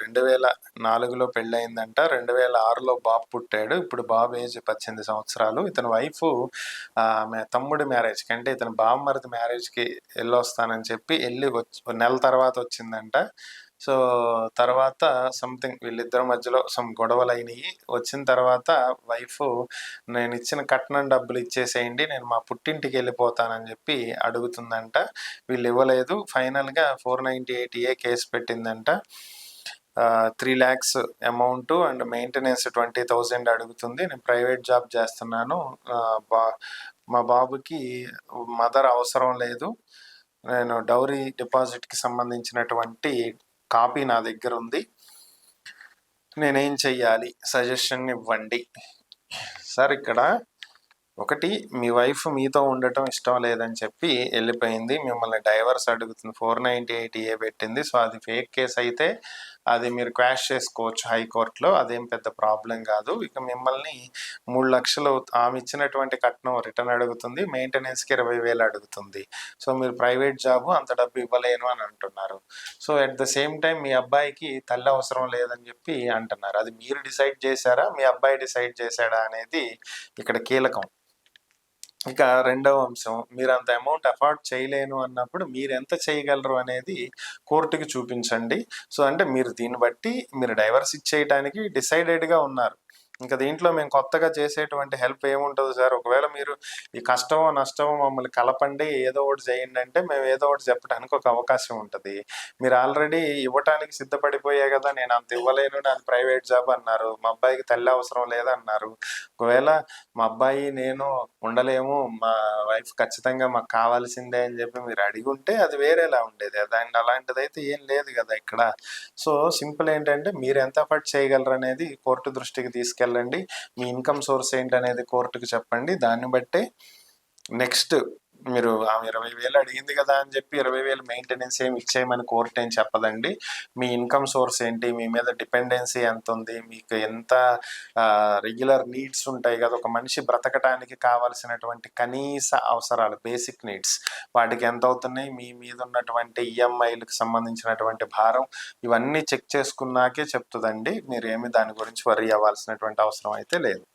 రెండు వేల నాలుగులో పెళ్ళయిందంట. రెండు వేల ఆరులో బాబు పుట్టాడు. ఇప్పుడు బాబు ఏజ్ పద్దెనిమిది సంవత్సరాలు. ఇతని వైఫ్ ఆమె తమ్ముడి మ్యారేజ్కి అంటే ఇతని బామ్మరిది మ్యారేజ్కి వెళ్ళొస్తానని చెప్పి వెళ్ళి వచ్చి ఒక నెల తర్వాత వచ్చిందంట. సో తర్వాత సంథింగ్ వీళ్ళిద్దరి మధ్యలో సమ్ గొడవలు అయినాయి వచ్చిన తర్వాత వైఫ్ నేను ఇచ్చిన కట్నం డబ్బులు ఇచ్చేసేయండి. నేను మా పుట్టింటికి వెళ్ళిపోతానని చెప్పి అడుగుతుందంట. వీళ్ళు ఇవ్వలేదు. ఫైనల్గా four ninety eight A case పెట్టిందంట. Three lakhs amount and maintenance twenty thousand అడుగుతుంది. నేను ప్రైవేట్ జాబ్ చేస్తున్నాను. బా మా బాబుకి మదర్ అవసరం లేదు. నేను డౌరీ డిపాజిట్కి సంబంధించినటువంటి కాపీ నా దగ్గర ఉంది. నేనేం చెయ్యాలి? సజెషన్ ఇవ్వండి. సార్ ఇక్కడ ఒకటి మీ వైఫ్ మీతో ఉండటం ఇష్టం లేదని చెప్పి వెళ్ళిపోయింది. మిమ్మల్ని డైవర్స్ అడుగుతుంది. ఫోర్ నైంటీ ఎయిట్ ఏ పెట్టింది. సో అది ఫేక్ కేసు అయితే అది మీరు క్వాష్ చేసుకోవచ్చు హైకోర్టులో. అదేం పెద్ద ప్రాబ్లం కాదు. ఇక మిమ్మల్ని మూడు లక్షలు ఆమె ఇచ్చినటువంటి కట్నం రిటర్న్ అడుగుతుంది. మెయింటెనెన్స్కి ఇరవై వేలు అడుగుతుంది. సో మీరు ప్రైవేట్ జాబ్ అంత డబ్బు ఇవ్వలేను అని అంటున్నారు. So at the same time మీ అబ్బాయికి తల్లి అవసరం లేదని చెప్పి అంటున్నారు. అది మీరు డిసైడ్ చేశారా? మీ అబ్బాయి డిసైడ్ చేశాడా అనేది ఇక్కడ కీలకం. ఇంకా రెండవ అంశం మీరు అంత అమౌంట్ అఫోర్డ్ చేయలేను అన్నప్పుడు మీరు ఎంత చేయగలరు అనేది కోర్టుకి చూపించండి. సో అంటే మీరు దీన్ని బట్టి మీరు డైవర్స్ ఇచ్చేయడానికి డిసైడెడ్గా ఉన్నారు. ఇంకా దీంట్లో మేము కొత్తగా చేసేటువంటి హెల్ప్ ఏముంటుంది సార్. ఒకవేళ మీరు ఈ కష్టమో నష్టమో మమ్మల్ని కలపండి ఏదో ఒకటి చేయండి అంటే మేము ఏదో ఒకటి చెప్పడానికి ఒక అవకాశం ఉంటుంది. మీరు ఆల్రెడీ ఇవ్వటానికి సిద్ధపడిపోయే కదా నేను అంత ఇవ్వలేను నాది ప్రైవేట్ జాబ్ అన్నారు మా అబ్బాయికి తల్లి అవసరం లేదన్నారు. ఒకవేళ మా అబ్బాయి నేను ఉండలేము మా వైఫ్ ఖచ్చితంగా మాకు కావాల్సిందే అని చెప్పి మీరు అడిగి ఉంటే అది వేరేలా ఉండేది. దాని అలాంటిది అయితే ఏం లేదు కదా ఇక్కడ. సో సింపుల్ ఏంటంటే మీరు ఎంత ఎఫర్ట్ చేయగలరు అనేది కోర్టు దృష్టికి వెళ్ళండి మీ ఇన్కమ్ సోర్స్ ఏంటనేది కోర్టుకి చెప్పండి. దాన్ని బట్టే నెక్స్ట్ మీరు ఆమె ఇరవై వేలు అడిగింది కదా అని చెప్పి ఇరవై వేలు మెయింటెనెన్స్ ఏమి ఇచ్చేయమని కోర్ట్ ఏం చెప్పదండి. మీ ఇన్కమ్ సోర్స్ ఏంటి? మీ మీద డిపెండెన్సీ ఎంత ఉంది? మీకు ఎంత రెగ్యులర్ నీడ్స్ ఉంటాయి కదా? ఒక మనిషి బ్రతకటానికి కావాల్సినటువంటి కనీస అవసరాలు బేసిక్ నీడ్స్ వాటికి ఎంత అవుతున్నాయి? మీ మీద ఉన్నటువంటి ఈఎంఐలకు సంబంధించినటువంటి భారం ఇవన్నీ చెక్ చేసుకున్నాకే చెప్తుందండి. మీరు ఏమి దాని గురించి వరి అవ్వాల్సినటువంటి అవసరం అయితే లేదు.